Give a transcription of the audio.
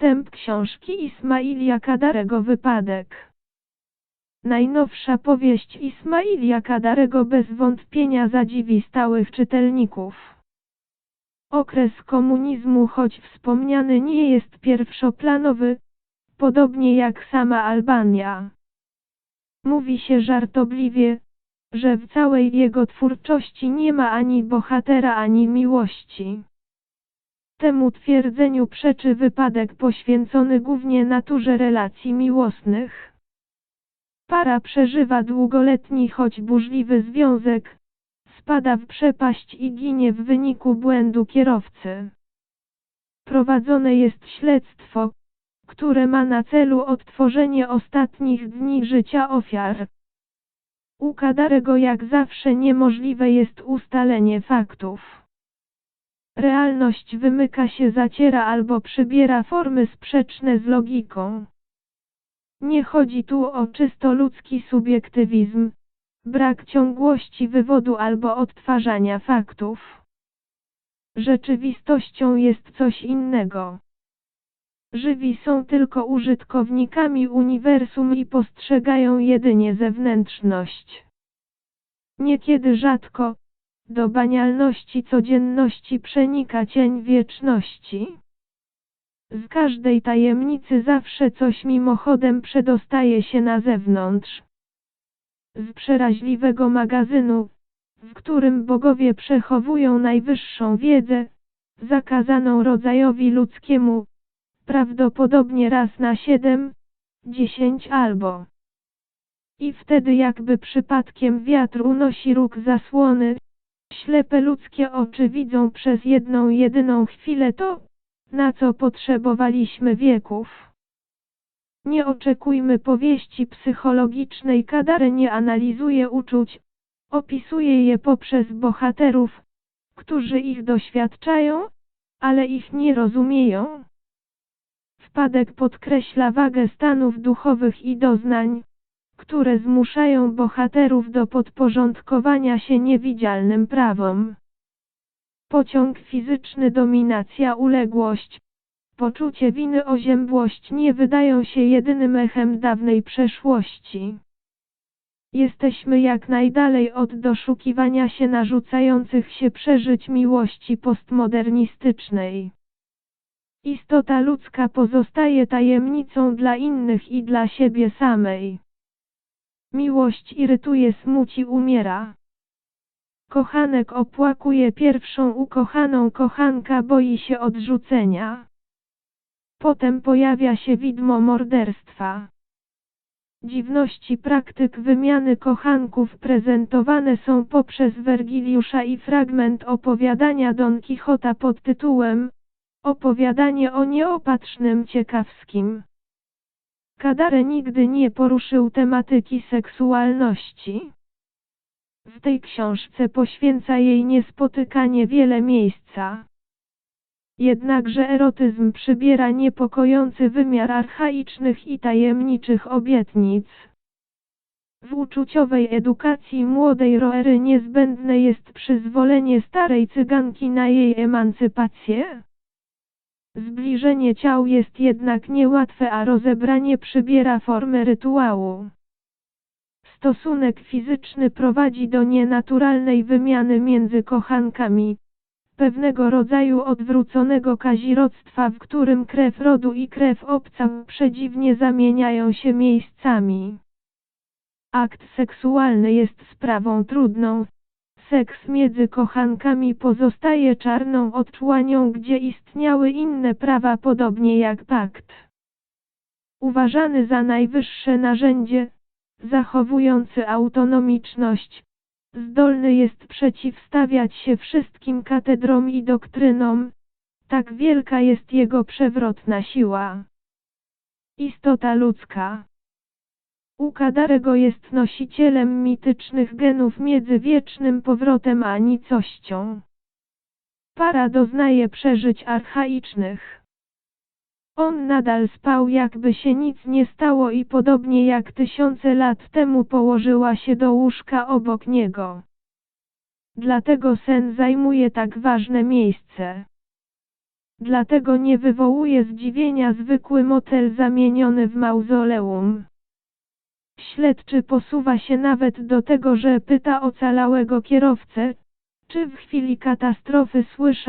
Wstęp książki Ismailia Kadarego Wypadek Najnowsza powieść Ismailia Kadarego bez wątpienia zadziwi stałych czytelników. Okres komunizmu choć wspomniany nie jest pierwszoplanowy, podobnie jak sama Albania. Mówi się żartobliwie, że w całej jego twórczości nie ma ani bohatera ani miłości. Temu twierdzeniu przeczy wypadek poświęcony głównie naturze relacji miłosnych. Para przeżywa długoletni choć burzliwy związek, spada w przepaść i ginie w wyniku błędu kierowcy. Prowadzone jest śledztwo, które ma na celu odtworzenie ostatnich dni życia ofiar. U Kadarego jak zawsze niemożliwe jest ustalenie faktów. Realność wymyka się zaciera albo przybiera formy sprzeczne z logiką. Nie chodzi tu o czysto ludzki subiektywizm, brak ciągłości wywodu albo odtwarzania faktów. Rzeczywistością jest coś innego. Żywi są tylko użytkownikami uniwersum i postrzegają jedynie zewnętrzność. Niekiedy rzadko, do banialności codzienności przenika cień wieczności. Z każdej tajemnicy zawsze coś mimochodem przedostaje się na zewnątrz. Z przeraźliwego magazynu, w którym bogowie przechowują najwyższą wiedzę, zakazaną rodzajowi ludzkiemu, prawdopodobnie raz na siedem, dziesięć albo. I wtedy jakby przypadkiem wiatr unosi róg zasłony, ślepe ludzkie oczy widzą przez jedną jedyną chwilę to, na co potrzebowaliśmy wieków. Nie oczekujmy powieści psychologicznej Kadare nie analizuje uczuć, opisuje je poprzez bohaterów, którzy ich doświadczają, ale ich nie rozumieją. Wpadek podkreśla wagę stanów duchowych i doznań, które zmuszają bohaterów do podporządkowania się niewidzialnym prawom. Pociąg fizyczny dominacja uległość, poczucie winy oziębłość nie wydają się jedynym echem dawnej przeszłości. Jesteśmy jak najdalej od doszukiwania się narzucających się przeżyć miłości postmodernistycznej. Istota ludzka pozostaje tajemnicą dla innych i dla siebie samej. Miłość irytuje, smuci, umiera. Kochanek opłakuje pierwszą ukochaną, kochanka boi się odrzucenia. Potem pojawia się widmo morderstwa. Dziwności praktyk wymiany kochanków prezentowane są poprzez Wergiliusza i fragment opowiadania Don Quixota pod tytułem Opowiadanie o nieopatrznym ciekawskim. Kadare nigdy nie poruszył tematyki seksualności. W tej książce poświęca jej niespotykanie wiele miejsca. Jednakże erotyzm przybiera niepokojący wymiar archaicznych i tajemniczych obietnic. W uczuciowej edukacji młodej Roery niezbędne jest przyzwolenie starej cyganki na jej emancypację. Zbliżenie ciał jest jednak niełatwe, a rozebranie przybiera formę rytuału. Stosunek fizyczny prowadzi do nienaturalnej wymiany między kochankami, pewnego rodzaju odwróconego kazirodztwa, w którym krew rodu i krew obca przedziwnie zamieniają się miejscami. Akt seksualny jest sprawą trudną, Seks między kochankami pozostaje czarną odczłanią, gdzie istniały inne prawa podobnie jak pakt. Uważany za najwyższe narzędzie, zachowujący autonomiczność, zdolny jest przeciwstawiać się wszystkim katedrom i doktrynom, tak wielka jest jego przewrotna siła. Istota ludzka u Kadarego jest nosicielem mitycznych genów między wiecznym powrotem a nicością. Para doznaje przeżyć archaicznych. On nadal spał jakby się nic nie stało i podobnie jak tysiące lat temu położyła się do łóżka obok niego. Dlatego sen zajmuje tak ważne miejsce. Dlatego nie wywołuje zdziwienia zwykły motel zamieniony w mauzoleum. Śledczy posuwa się nawet do tego, że pyta ocalałego kierowcę, czy w chwili katastrofy słyszał